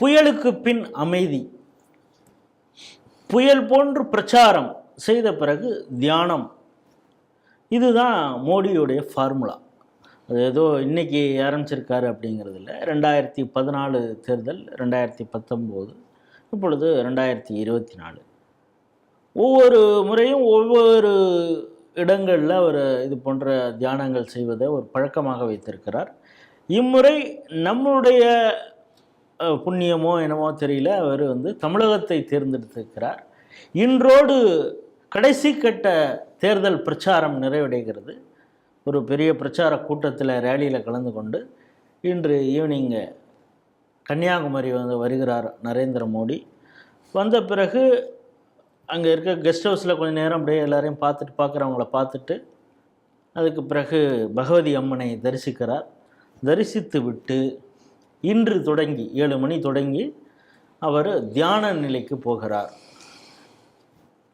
புயலுக்கு பின் அமைதி. புயல் போன்று பிரச்சாரம் செய்த பிறகு தியானம். இதுதான் மோடியுடைய ஃபார்முலா. அது ஏதோ இன்றைக்கி ஆரம்பிச்சிருக்காரு அப்படிங்கிறது இல்லை ரெண்டாயிரத்தி பதினாலு தேர்தல் ரெண்டாயிரத்தி பத்தொம்போது இப்பொழுது ரெண்டாயிரத்தி இருபத்தி நாலு. ஒவ்வொரு முறையும் ஒவ்வொரு இடங்களில் அவர் இது போன்ற தியானங்கள் செய்வதை ஒரு பழக்கமாக வைத்திருக்கிறார். இம்முறை நம்முடைய புண்ணியமோ என்னமோ தெரியல. அவர் வந்து தமிழகத்தை தேர்ந்தெடுத்திருக்கிறார். இன்றோடு கடைசி கட்ட தேர்தல் பிரச்சாரம் நிறைவடைகிறது. ஒரு பெரிய பிரச்சார கூட்டத்தில் ரேலியில் கலந்து கொண்டு இன்று ஈவினிங்கு கன்னியாகுமரி வந்து வருகிறார் நரேந்திர மோடி. வந்த பிறகு அங்கே இருக்க கெஸ்ட் ஹவுஸில் கொஞ்சம் நேரம் அப்படியே எல்லாரையும் பார்த்துட்டு பார்க்குறவங்கள பார்த்துட்டு அதுக்கு பிறகு பகவதி அம்மனை தரிசிக்கிறார். தரிசித்து விட்டு இன்று தொடங்கி ஏழு மணி தொடங்கி அவர் தியான நிலைக்கு போகிறார்.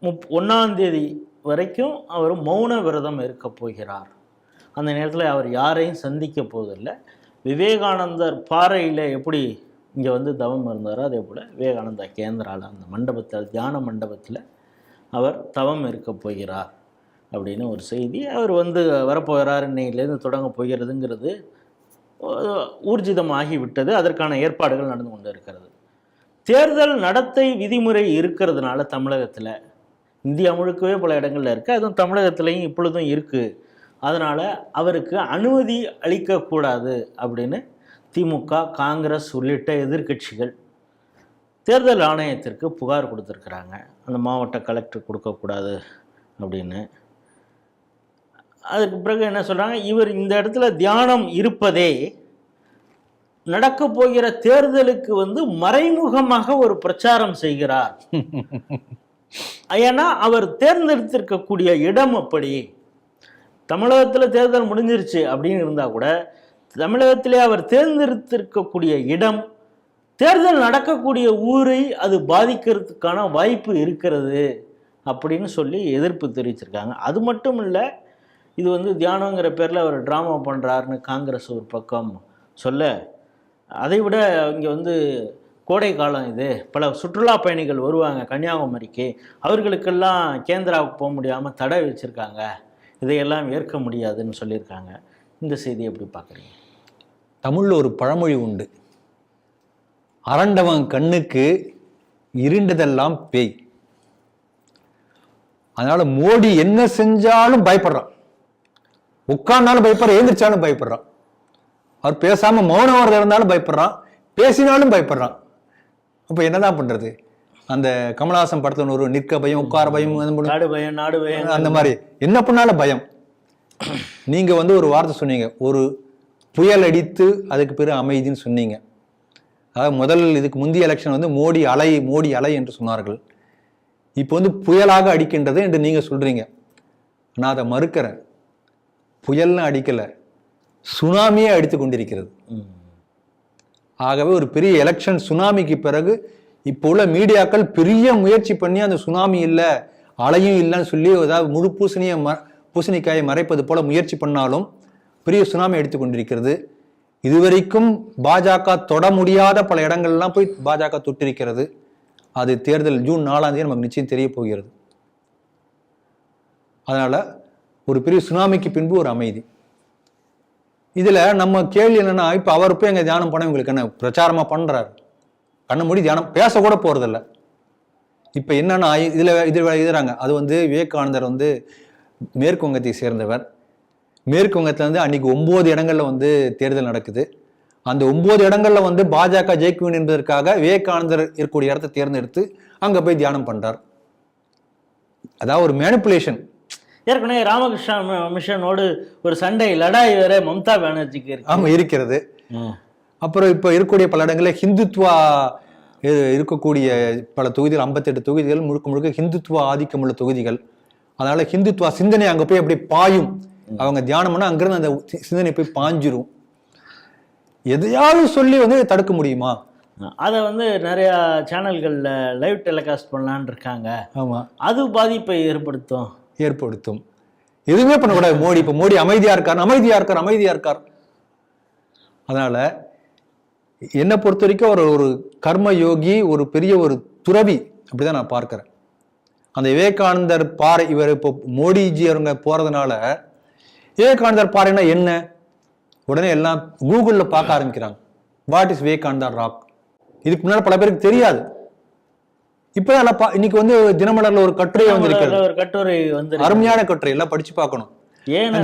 முப் ஒன்றாம் தேதி வரைக்கும் அவர் மௌன விரதம் இருக்க போகிறார். அந்த நேரத்தில் அவர் யாரையும் சந்திக்க போவதில்லை. விவேகானந்தர் பாறையில் எப்படி இங்கே வந்து தவம் இருந்தாரோ அதே போல் விவேகானந்தா கேந்திராவில் அந்த மண்டபத்தில் தியான மண்டபத்தில் அவர் தவம் இருக்க போகிறார் அப்படின்னு ஒரு செய்தி. அவர் வந்து வரப்போகிறார் இன்னையிலேருந்து தொடங்க போகிறதுங்கிறது ஊர்ஜிதமாகிவிட்டது. அதற்கான ஏற்பாடுகள் நடந்து கொண்டு இருக்கிறது தேர்தல் நடத்தை விதிமுறை இருக்கிறதுனால தமிழகத்தில் இந்தியா முழுக்கவே பல இடங்களில் இருக்குது அதுவும் தமிழகத்திலையும் இப்பொழுதும் இருக்குது அதனால் அவருக்கு அனுமதி அளிக்கக்கூடாது அப்படின்னு திமுக காங்கிரஸ் உள்ளிட்ட எதிர்க்கட்சிகள் தேர்தல் ஆணையத்திற்கு புகார் கொடுத்துருக்குறாங்க. அந்த மாவட்ட கலெக்டர் கொடுக்கக்கூடாது அப்படின்னு. அதுக்கு பிறகு என்ன சொல்கிறாங்க இவர் இந்த இடத்துல தியானம் இருப்பதே நடக்க போகிற தேர்தலுக்கு வந்து மறைமுகமாக ஒரு பிரச்சாரம் செய்கிறார். ஏன்னா அவர் தேர்ந்தெடுத்திருக்கக்கூடிய இடம் அப்படி. தமிழகத்தில் தேர்தல் முடிஞ்சிருச்சு அப்படின்னு இருந்தால் கூட தமிழகத்திலே அவர் தேர்ந்தெடுத்திருக்கக்கூடிய இடம் தேர்தல் நடக்கக்கூடிய ஊரை அது பாதிக்கிறதுக்கான வாய்ப்பு இருக்கிறது அப்படின்னு சொல்லி எதிர்ப்பு தெரிவிச்சிருக்காங்க. அது மட்டும் இல்லை இது வந்து தியானங்கிற பேரில் அவர் ட்ராமா பண்ணுறாருன்னு காங்கிரஸ் ஒரு பக்கம் சொல்ல அதை விட இங்கே வந்து கோடை காலம் இது. பல சுற்றுலா பயணிகள் வருவாங்க கன்னியாகுமரிக்கு. அவர்களுக்கெல்லாம் கேந்திராவுக்கு போக முடியாமல் தடை வச்சுருக்காங்க. இதையெல்லாம் ஏற்க முடியாதுன்னு சொல்லியிருக்காங்க. இந்த செய்தி எப்படி பார்க்குறீங்க? தமிழில் ஒரு பழமொழி உண்டு. அரண்டவன் கண்ணுக்கு இருண்டதெல்லாம் பேய். அதனால் மோடி என்ன செஞ்சாலும் பயப்படுறான். உட்கார்ந்தாலும் பயப்படுறான் எழுந்திரிச்சாலும் பயப்படுறான். அவர் பேசாம மௌனம் வரதா இருந்தாலும் பயப்படுறான் பேசினாலும் பயப்படுறான். அப்ப என்னதான் பண்றது? அந்த கமலஹாசன் படத்துல ஒரு நிற்க பயம் உட்கார பயம் நாடு பயம் நாடு பயம். அந்த மாதிரி. என்ன பண்ணாலும் பயம். நீங்க வந்து ஒரு வார்த்தை சொன்னீங்க. ஒரு புயல் அடித்து அதுக்கு பிறகு அமைதின்னு சொன்னீங்க. அதாவது முதல் இதுக்கு முந்தைய எலெக்ஷன் வந்து மோடி அலை மோடி அலை என்று சொன்னார்கள். இப்போ வந்து புயலாக அடிக்கின்றது என்று நீங்க சொல்றீங்க. நான் அதை மறுக்கிறேன். புயல்னு அடிக்கலை சுனாமியே அடித்து கொண்டிருக்கிறது. ஆகவே ஒரு பெரிய எலெக்ஷன் சுனாமிக்கு பிறகு இப்போ உள்ள மீடியாக்கள் பெரிய முயற்சி பண்ணி அந்த சுனாமி இல்லை அலையும் இல்லைன்னு சொல்லி ஏதாவது முழு பூசணியை ம பூசணிக்காயை மறைப்பது போல முயற்சி பண்ணாலும் பெரிய சுனாமி எடுத்து கொண்டிருக்கிறது. இதுவரைக்கும் பாஜக தொட முடியாத பல இடங்கள்லாம் போய் பாஜக தொட்டிருக்கிறது. அது தேர்தல் ஜூன் நாலாம் தேதி நமக்கு நிச்சயம் தெரிய போகிறது. அதனால ஒரு பெரிய சுனாமிக்கு பின்பு ஒரு அமைதி. இதில் நம்ம கேள்வி என்னென்னா இப்போ அவர் போய் எங்கள் தியானம் பண்ண இவங்களுக்கு என்ன பிரச்சாரமாக பண்ணுறாரு கண்ண மூடி தியானம் பேசக்கூட போகிறதில்ல இப்போ என்னென்னா இதில் இதில் இது எழுதுறாங்க அது வந்து விவேகானந்தர் வந்து மேற்கு வங்கத்தை சேர்ந்தவர். மேற்கு வங்கத்தில் வந்து அன்றைக்கி ஒம்பது இடங்களில் வந்து தேர்தல் நடக்குது. அந்த ஒம்பது இடங்களில் வந்து பாஜக ஜெயிக்கும் என்பதற்காக விவேகானந்தர் இருக்கக்கூடிய இடத்தை தேர்ந்தெடுத்து அங்கே போய் தியானம் பண்ணுறார் அதாவது ஒரு மேனிப்புலேஷன் ஏற்கனவே ராமகிருஷ்ணா மிஷனோடு ஒரு சண்டை லடாய் வேற மம்தா பானர்ஜிக்கு இருக்கு. ஆமா இருக்கிறது. அப்புறம் இப்போ இருக்கக்கூடிய பல இடங்களில் ஹிந்துத்வா இருக்கக்கூடிய பல தொகுதிகள் 58 தொகுதிகள் முழுக்க முழுக்க ஹிந்துத்வா ஆதிக்கம் உள்ள தொகுதிகள். அதனால ஹிந்துத்வா சிந்தனை அங்க போய் அப்படி பாயும். அவங்க தியானம் பண்ணா அங்கிருந்து அந்த சிந்தனை போய் பாஞ்சிரும். எதையாவது சொல்லி வந்து தடுக்க முடியுமா? அதை வந்து நிறையா சேனல்களில் லைவ் டெலிகாஸ்ட் பண்ணலான்னு இருக்காங்க ஆமா. அது பாதிப்பை ஏற்படுத்தும். ஏற்படுத்தும். எதுவுமே பண்ணக்கூடாது. மோடி இப்போ மோடி அமைதியா இருக்கார் அமைதியாக இருக்கார் அமைதியா இருக்கார். அதனால என்னை பொறுத்த வரைக்கும் அவர் ஒரு கர்ம யோகி ஒரு பெரிய ஒரு துறவி. அப்படிதான் நான் பார்க்குறேன். அந்த விவேகானந்தர் பாறை இவர் இப்போ மோடிஜி அவங்க போறதுனால விவேகானந்தர் பாறைனா என்ன? உடனே எல்லாம் கூகுள்ல பார்க்க ஆரம்பிக்கிறாங்க. வாட் இஸ் விவேகானந்தர் ராக் இதுக்கு முன்னாடி பல பேருக்கு தெரியாது. இப்போ இன்னைக்கு வந்து தினமலர்ல ஒரு கட்டுரை வந்திருக்கிறது ஒரு கட்டுரை வந்து அருமையான கட்டுரை எல்லாம் படிச்சு பார்க்கணும். ஏன்.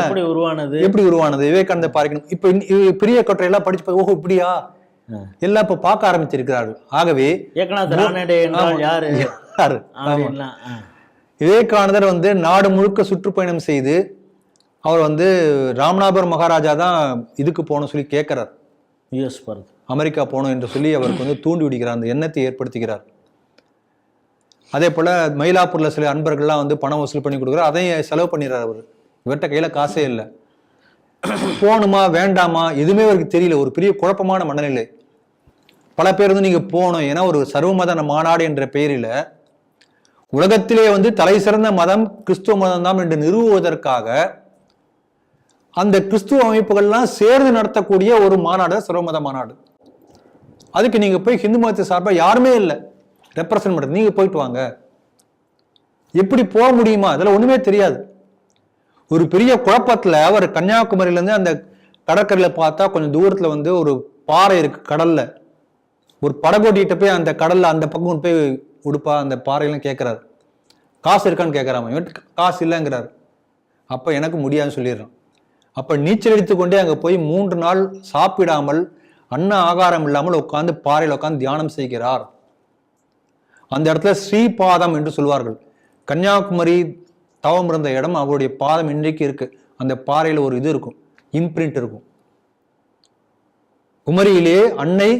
எப்படி உருவானது? எப்படி உருவானது? விவேகானந்த பாறைக்கணும் இப்ப பெரிய கட்டுரை எல்லாம் படிச்சு ஓஹோ இப்படியா? எல்லாம் இப்ப பார்க்க ஆரம்பிச்சிருக்கிறார்கள். ஆகவே. யாரு. விவேகானந்தர் வந்து நாடு முழுக்க சுற்றுப்பயணம் செய்து அவர் வந்து ராமநாதபுரம் மகாராஜா தான் இதுக்கு போகணும்னு சொல்லி கேட்கிறார். யூஎஸ் அமெரிக்கா போகணும் என்று சொல்லி அவருக்கு வந்து தூண்டி விடுகிறார். அந்த எண்ணத்தை ஏற்படுத்துகிறார். அதே போல் மயிலாப்பூரில் சில அன்பர்கள்லாம் வந்து பணம் வசூல் பண்ணி கொடுக்குறாரு. அதையும் செலவு பண்ணிடுறாரு அவர். இவர்கிட்ட கையில் காசே இல்லை. போகணுமா வேண்டாமா எதுவுமே அவருக்கு தெரியல. ஒரு பெரிய குழப்பமான மனநிலை. பல பேர் வந்து நீங்கள் போகணும். ஏன்னா ஒரு சர்வமத மாநாடு என்ற பெயரில் உலகத்திலே வந்து தலை சிறந்த மதம் கிறிஸ்துவ மதம் தான் என்று நிறுவுவதற்காக அந்த கிறிஸ்துவ அமைப்புகள்லாம் சேர்ந்து நடத்தக்கூடிய ஒரு மாநாடு சர்வமத மாநாடு. அதுக்கு நீங்கள் போய் ஹிந்து மதத்தை சார்பாக யாருமே இல்லை. ரெப்ரசன்ட் பண்ணுறது நீங்க போயிட்டு வாங்க. எப்படி போக முடியுமா? அதெல்லாம் ஒண்ணுமே தெரியாது. ஒரு பெரிய குழப்பத்துல அவர் கன்னியாகுமரியிலேருந்து அந்த கடற்கரையில் பார்த்தா கொஞ்சம் தூரத்தில் வந்து ஒரு பாறை இருக்கு கடல்ல. ஒரு படகோட்டிகிட்ட போய் அந்த கடல்ல அந்த பக்கம் போய் உடுப்பா அந்த பாறையெல்லாம் கேட்குறாரு காசு இருக்கான்னு கேட்கறாம காசு இல்லைங்கிறார். அப்போ எனக்கு முடியாதுன்னு சொல்லிடுறான். அப்போ நீச்சல் அடித்துக் அங்கே போய் மூன்று நாள் சாப்பிடாமல் அன்ன ஆகாரம் இல்லாமல் உட்காந்து பாறையில் உட்காந்து தியானம் செய்கிறார். அந்த இடத்துல ஸ்ரீபாதம் என்று சொல்வார்கள். கன்னியாகுமரி தவம் இருந்த இடம் அவருடைய பாதம் இன்றைக்கு இருக்கு. அந்த பாறையில் ஒரு இது இருக்கும். இம்ப்ரிண்ட் இருக்கும். குமரியிலே அன்னை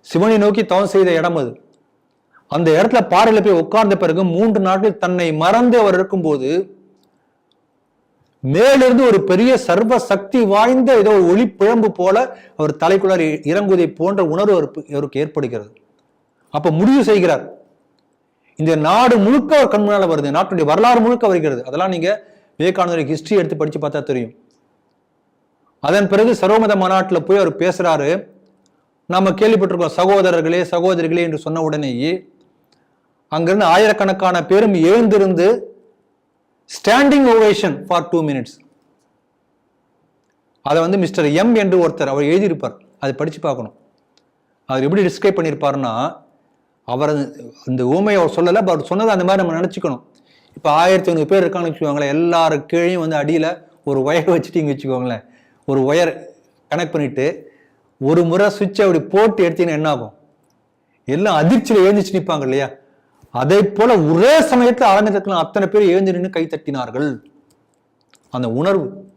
சிவனை நோக்கி தவம் செய்த இடம் அது. அந்த இடத்துல பாறையில போய் உட்கார்ந்த பிறகு மூன்று நாட்கள் தன்னை மறந்து அவர் இருக்கும்போது மேலிருந்து ஒரு பெரிய சர்வ சக்தி வாய்ந்த ஏதோ ஒரு ஒளி பிழம்பு போல அவர் தலைக்குள்ளார் இறங்குவதை போன்ற உணர்வு அவருக்கு ஏற்படுகிறது. அப்ப முடிவு செய்கிறார். இந்த நாடு முழுக்க அவர் கண்முனால வருது. நாட்டுடைய வரலாறு முழுக்க வருகிறது. அதெல்லாம் நீங்க விவேகானந்தர் ஹிஸ்டரி எடுத்து படிச்சு பார்த்தா தெரியும். அதன் பிறகு சர்வமத மாநாட்டில் போய் அவர் பேசுறாரு. நம்ம கேள்விப்பட்டிருக்கோம் சகோதரர்களே சகோதரிகளே என்று சொன்ன உடனேயே அங்கிருந்து ஆயிரக்கணக்கான பேரும் எழுந்திருந்து standing ovation for two minutes அதை வந்து மிஸ்டர் எம் என்று ஒருத்தர் அவர் எழுதியிருப்பார். அதை படிச்சு பார்க்கணும். அவர் எப்படி டிஸ்கிரைப் பண்ணியிருப்பாருன்னா அவர் அந்த- ஊமையை அவர் சொல்லலை அவர் சொன்னதை அந்த மாதிரி நம்ம நினச்சிக்கணும். இப்போ ஆயிரத்தி ஐநூறு பேர் இருக்காங்கன்னு வச்சுக்கோங்களேன் எல்லாரு கீழையும் வந்து அடியில் ஒரு ஒயர் வச்சுட்டிங்க வச்சுக்கோங்களேன். ஒரு ஒயர் கனெக்ட் பண்ணிவிட்டு ஒரு முறை சுவிட்சை அப்படி போட்டு எடுத்தீங்கன்னா என்ன ஆகும்? எல்லாம் அதிர்ச்சியில் எழுந்துச்சு நிற்பாங்க இல்லையா? அதே போல் ஒரே சமயத்தில் அரங்கத்தில் அத்தனை பேர் எழுந்து நின்று கை தட்டினார்கள். அந்த உணர்வு.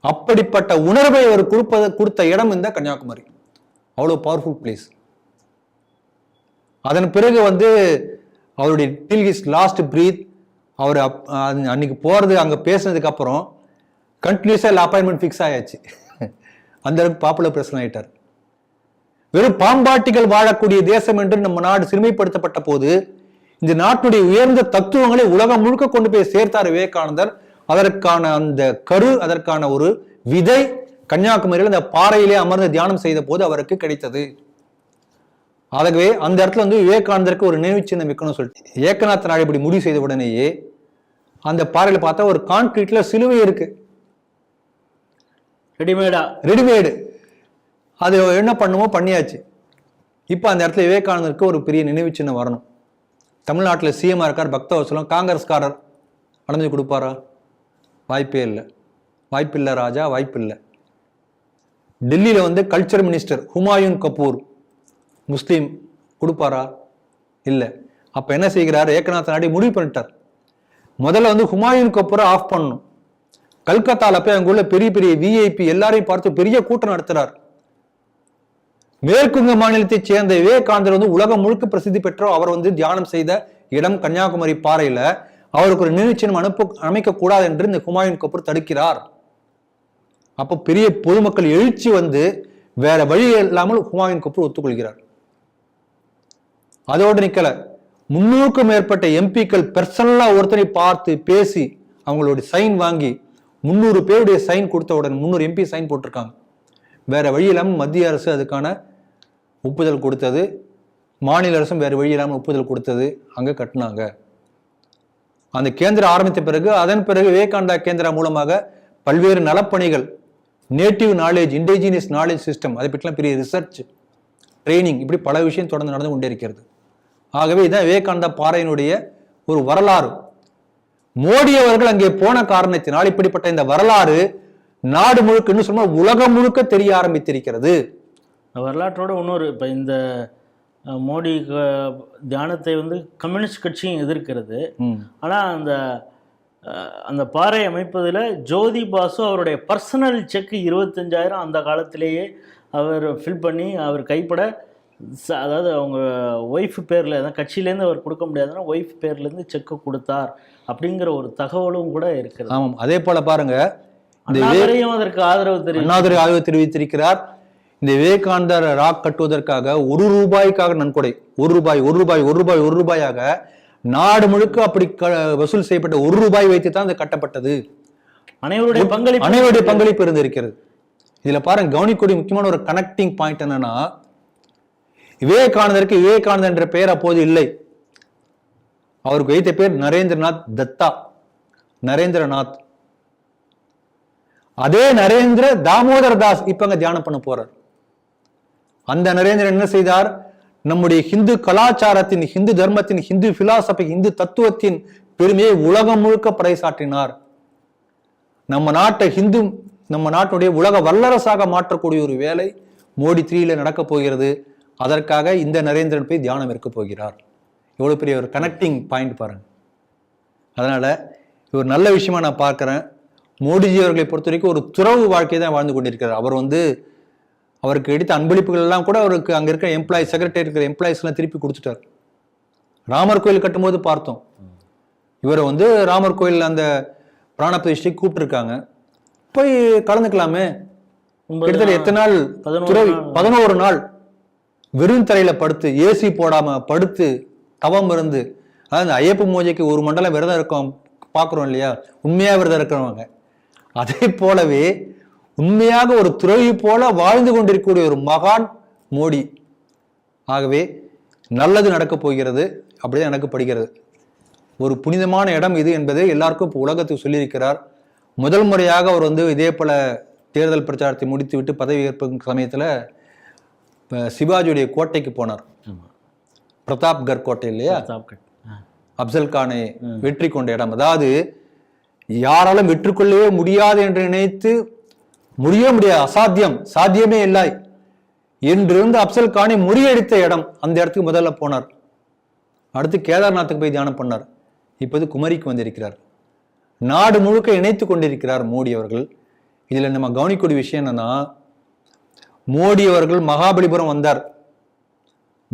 அப்படிப்பட்ட உணர்வை அவர் கொடுப்பதை கொடுத்த இடம் இந்த கன்னியாகுமரி. அவ்வளோ பவர்ஃபுல் பிளேஸ் அதன் பிறகு வந்து அவருடைய டில் ஹிஸ் லாஸ்ட் பிரீத் அவர் அப்- அன்னைக்கு போகிறது அங்கே பேசினதுக்கப்புறம் அப்புறம் இல்லை அப்பாயின்மெண்ட் ஃபிக்ஸ் ஆயாச்சு. அந்த அளவுக்கு பாப்புலர் பிரச்சனை ஆகிட்டார் வெறும் பாம்பாட்டிகள் வாழக்கூடிய தேசம் என்று நம்ம நாடு சிறுமைப்படுத்தப்பட்ட போது இந்த நாட்டுடைய உயர்ந்த தத்துவங்களை உலகம் முழுக்க கொண்டு போய் சேர்த்தார் விவேகானந்தர். அதற்கான அந்த கரு அதற்கான ஒரு விதை கன்னியாகுமரியில் அந்த பாறையிலே அமர்ந்து தியானம் செய்த போது அவருக்கு கிடைத்தது. ஆகவே அந்த இடத்துல வந்து விவேகானந்தருக்கு ஒரு நினைவு சின்னம் வைக்கணும்னு சொல்லிட்டு ஏக்கநாத் நாடு இப்படி முடிவு செய்த உடனேயே அந்த பாறையில பார்த்தா ஒரு கான்கிரீட்ல சிலுவை இருக்கு. ரெடிமேடா. ரெடிமேடு. அது என்ன பண்ணுமோ பண்ணியாச்சு. இப்போ அந்த இடத்துல விவேகானந்தருக்கு ஒரு பெரிய நினைவு சின்னம் வரணும். தமிழ்நாட்டில் சிஎம்ஆ இருக்கார் பக்தவசலம் காங்கிரஸ்காரர். அடைஞ்சு கொடுப்பாரா? வாய்ப்பே இல்லை. வாய்ப்பில்லை ராஜா வாய்ப்பில்லை. டெல்லியில் வந்து கல்ச்சர் மினிஸ்டர் ஹுமாயூன் கபூர். முஸ்லீம் கொடுப்பாரா? இல்லை. அப்போ என்ன செய்கிறார்? ஏக்கநாத் நாடி முடிவு பண்ணிட்டார். முதல்ல வந்து ஹுமாயூன் கபூரை ஆஃப் பண்ணணும். கல்கத்தாவில் போய் அங்குள்ள பெரிய பெரிய விஐபி எல்லாரையும் பார்த்து பெரிய கூட்டம் நடத்துறார். மேற்குங்க மாநிலத்தைச் சேர்ந்த விவேகானந்தர் வந்து உலகம் முழுக்க பிரசித்தி பெற்றோர். அவர் வந்து தியானம் செய்த இடம் கன்னியாகுமரி பாறையில. அவருக்கு ஒரு நினைச்சினம் அனுப்ப அமைக்க கூடாது என்று இந்த ஹுமாயூன் கபூர் தடுக்கிறார். அப்போ பெரிய பொதுமக்கள் எழுச்சி வந்து வேற வழி இல்லாமல் ஹுமாயூன் கபூர் ஒத்துக்கொள்கிறார். அதோடு நிக்கல. முன்னூறுக்கும் மேற்பட்ட எம்பிக்கள் பர்சனலா ஒருத்தரை பார்த்து பேசி அவங்களுடைய சைன் வாங்கி முந்நூறு பேருடைய சைன் கொடுத்த உடனே முந்நூறு எம்பி சைன் போட்டிருக்காங்க. வேற வழி இல்லாமல் மத்திய அரசு அதுக்கான ஒப்புதல் கொடுத்தது. மாநில அரசும் வேறு வழி இல்லாமல் ஒப்புதல் கொடுத்தது. அங்கே கட்டினாங்க. அந்த கேந்திரம் ஆரம்பித்த பிறகு அதன் பிறகு விவேகானந்தா கேந்திரா மூலமாக பல்வேறு நலப்பணிகள் native knowledge indigenous knowledge system அதை பற்றிலாம் பெரிய ரிசர்ச் ட்ரைனிங் இப்படி பல விஷயம் தொடர்ந்து நடந்து கொண்டே இருக்கிறது. ஆகவே இதான் விவேகானந்தா பாறையினுடைய ஒரு வரலாறு. மோடி அவர்கள் அங்கே போன காரணத்தினால் இப்படிப்பட்ட இந்த வரலாறு நாடு முழுக்க இன்னும் சொன்னா உலகம் முழுக்க தெரிய ஆரம்பித்திருக்கிறது. வரலாற்றோட இன்னொரு இப்போ இந்த மோடி தியானத்தை வந்து கம்யூனிஸ்ட் கட்சியும் எதிர்க்கிறது. ஆனால் அந்த அந்த பாறை அமைப்பதில் ஜோதி பாசு அவருடைய பர்சனல் செக் இருபத்தஞ்சாயிரம் அந்த காலத்திலேயே அவர் ஃபில் பண்ணி அவர் கைப்பட அதாவது அவங்க ஒய்ஃப் பேரில் அதான் கட்சியிலேருந்து அவர் கொடுக்க முடியாதுன்னா ஒய்ஃப் பேர்லேருந்து செக்கு கொடுத்தார் அப்படிங்கிற ஒரு தகவலும் கூட இருக்கிறது. ஆமாம். அதே போல பாருங்க இந்த அண்ணாதுரையும் அதற்கு ஆதரவு தெரிவித்து அண்ணாதுரை ஆய்வு தெரிவித்திருக்கிறார். இந்த விவேகானந்தர் ராக் கட்டுவதற்காக ஒரு ரூபாய்க்காக நன்கொடை ஒரு ரூபாய் ஒரு ரூபாய் ஒரு ரூபாய் ஒரு ரூபாயாக நாடு முழுக்க அப்படி வசூல் செய்யப்பட்ட ஒரு ரூபாய் வைத்து தான் இது கட்டப்பட்டது. அனைவருடைய பங்களிப்பு அனைவருடைய பங்களிப்பு இருந்திருக்கிறது. இதுல பாருங்க கவனிக்கூடிய முக்கியமான ஒரு கனெக்டிங் பாயிண்ட் என்னன்னா விவேகானந்தருக்கு விவேகானந்தர் என்ற பெயர் அப்போது இல்லை. அவருக்கு வைத்த பேர் நரேந்திரநாத் தத்தா. நரேந்திரநாத். அதே நரேந்திர தாமோதர தாஸ் இப்ப அங்க தியானம் பண்ண போறார். அந்த நரேந்திரன் என்ன செய்தார்? நம்முடைய ஹிந்து கலாச்சாரத்தின் ஹிந்து தர்மத்தின் ஹிந்து பிலாசபி ஹிந்து தத்துவத்தின் பெருமையை உலகம் முழுக்க பறைசாற்றினார். நம்ம நாட்டை ஹிந்து நம்ம நாட்டுடைய உலக வல்லரசாக மாற்றக்கூடிய ஒரு வேலை மோடி த்ரீல நடக்க போகிறது. அதற்காக இந்த நரேந்திரன் போய் தியானம் இருக்க போகிறார். எவ்வளவு பெரிய ஒரு கனெக்டிங் பாயிண்ட் பாருங்க. அதனால இது ஒரு நல்ல விஷயமா நான் பார்க்கிறேன். மோடிஜி அவர்களை பொறுத்த வரைக்கும் ஒரு துறவு வாழ்க்கை தான் வாழ்ந்து கொண்டிருக்கிறார். அவர் வந்து அவருக்கு எடுத்த அன்பளிப்புகள் எல்லாம் கூட அவருக்கு அங்க இருக்கிற எம்ப்ளாய் செக்ரட்டரி இருக்கிற எம்ப்ளாயிஸ் எல்லாம் திருப்பி கொடுத்துட்டார். ராமர் கோயில் கட்டும்போது பார்த்தோம். இவரை வந்து ராமர் கோயில் அந்த பிராண பிரதிஷ்டை கூப்பிட்டுருக்காங்க. போய் கலந்துக்கலாமே. கிட்டத்தட்ட எத்தனை நாள். பதினோரு நாள். வெறும் தரையில் படுத்து ஏசி போடாமல் படுத்து தவம் இருந்து அதாவது இந்த ஐயப்ப மூஜைக்கு ஒரு மண்டலம் விரதம் இருக்கோம் பார்க்குறோம் இல்லையா? உண்மையாக விரதம் இருக்கிறவங்க. அதே போலவே உண்மையாக ஒரு துறவி போல வாழ்ந்து கொண்டிருக்கக்கூடிய ஒரு மகான் மோடி. ஆகவே நல்லது நடக்கப் போகிறது அப்படிதான் எனக்கு படுகிறது. ஒரு புனிதமான இடம் இது என்பதை எல்லாருக்கும் இப்போ உலகத்துக்கு சொல்லியிருக்கிறார். முதல் முறையாக அவர் வந்து இதே போல தேர்தல் பிரச்சாரத்தை முடித்துவிட்டு பதவி ஏற்பு சமயத்தில் சிவாஜியுடைய கோட்டைக்கு போனார். பிரதாப்கர் கோட்டை இல்லையா. அப்சல் கானை வெற்றி கொண்ட இடம். அதாவது யாராலும் வெற்றி கொள்ளவே முடியாது என்று நினைத்து முடியவே முடியாது. அசாத்தியம். சாத்தியமே இல்லை. என்றிருந்து அப்சல் கானை முறியடித்த இடம் அந்த இடத்துக்கு முதல்ல போனார். அடுத்து கேதார்நாத்துக்கு போய் தியானம் பண்ணார். இப்போது குமரிக்கு வந்திருக்கிறார். நாடு முழுக்க இணைத்து கொண்டிருக்கிறார் மோடி அவர்கள். இதுல நம்ம கவனிக்கக்கூடிய விஷயம் என்னன்னா மோடி அவர்கள் மகாபலிபுரம் வந்தார்.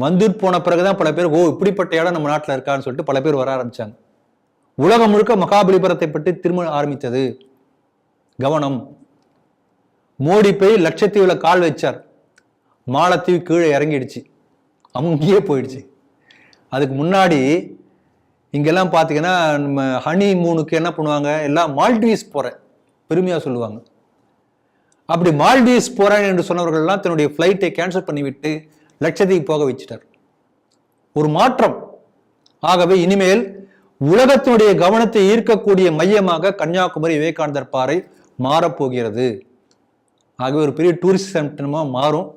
வந்துட்டு போன பிறகுதான் பல பேர் ஓ இப்படிப்பட்ட இடம் நம்ம நாட்டில் இருக்கான்னு சொல்லிட்டு பல பேர் வர ஆரம்பிச்சாங்க. உலகம் முழுக்க மகாபலிபுரத்தை பற்றி திரும்ப ஆரம்பித்தது. கவனம். மோடி போய் லட்சத்தீவில் கால் வச்சார். மாலத்தீவு கீழே இறங்கிடுச்சு. அங்கேயே போயிடுச்சு. அதுக்கு முன்னாடி இங்கெல்லாம் பார்த்தீங்கன்னா நம்ம ஹனி மூனுக்கு என்ன பண்ணுவாங்க? எல்லாம் மால்டீவ்ஸ் போகிறேன் பெருமையாக சொல்லுவாங்க. அப்படி மால்டீவ்ஸ் போறேன் என்று சொன்னவர்கள்லாம் தன்னுடைய ஃப்ளைட்டை கேன்சல் பண்ணிவிட்டு லட்சத்தீவு போக வச்சிட்டார். ஒரு மாற்றம். ஆகவே இனிமேல் உலகத்தினுடைய கவனத்தை ஈர்க்கக்கூடிய மையமாக கன்னியாகுமரி விவேகானந்தர் பாறை மாறப்போகிறது. ஆகவே ஒரு பெரிய டூரிஸ்ட் சென்டரமாக மாறும்.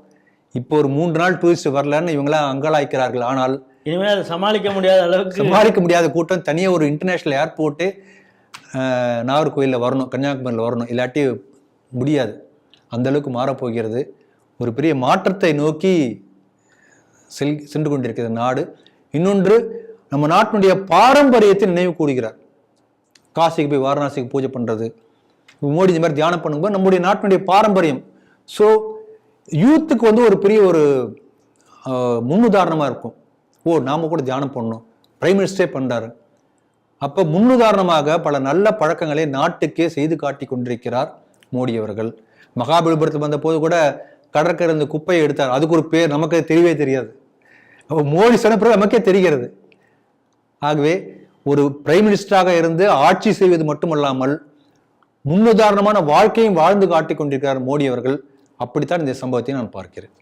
இப்போ ஒரு மூன்று நாள் டூரிஸ்ட் வரலன்னு இவங்களாம் அங்கலாய்க்கிறார்கள். ஆனால் இனிமேல் அதை சமாளிக்க முடியாத அளவுக்கு சமாளிக்க முடியாத கூட்டம் தனியாக ஒரு இன்டர்நேஷ்னல் ஏர்போர்ட்டு நாகர்கோயிலில் வரணும் கன்னியாகுமரியில் வரணும். இல்லாட்டி முடியாது. அந்த அளவுக்கு மாறப்போகிறது ஒரு பெரிய மாற்றத்தை நோக்கி செல் சென்று கொண்டிருக்கிறது நாடு. இன்னொன்று நம்ம நாட்டினுடைய பாரம்பரியத்தை நினைவு கூறுகிறார். காசிக்கு போய் வாரணாசிக்கு பூஜை பண்ணுறது மோடி இந்த மாதிரி தியானம் பண்ணும்போது நம்முடைய நாட்டினுடைய பாரம்பரியம். ஸோ யூத்துக்கு வந்து ஒரு பெரிய ஒரு முன்னுதாரணமாக இருக்கும். ஓ நாம கூட தியானம் பண்ணணும். பிரைம் மினிஸ்டரே பண்ணுறாரு அப்போ முன்னுதாரணமாக பல நல்ல பழக்கங்களை நாட்டுக்கே செய்து காட்டி கொண்டிருக்கிறார். மோடி அவர்கள் மகாபலிபுரத்தில் வந்தபோது கூட கடற்கரை இந்த குப்பையை எடுத்தார். அதுக்கு ஒரு பேர் நமக்கு தெரியவே தெரியாது. அப்போ மோடி சொன்ன பிறகு நமக்கே தெரிகிறது. ஆகவே ஒரு பிரைம் மினிஸ்டராக இருந்து ஆட்சி செய்வது மட்டுமல்லாமல் முன்னுதாரணமான வாழ்க்கையும் வாழ்ந்து காட்டிக் கொண்டிருக்கிறார் மோடி அவர்கள். அப்படித்தான் இந்த சம்பவத்தை நான் பார்க்கிறேன்.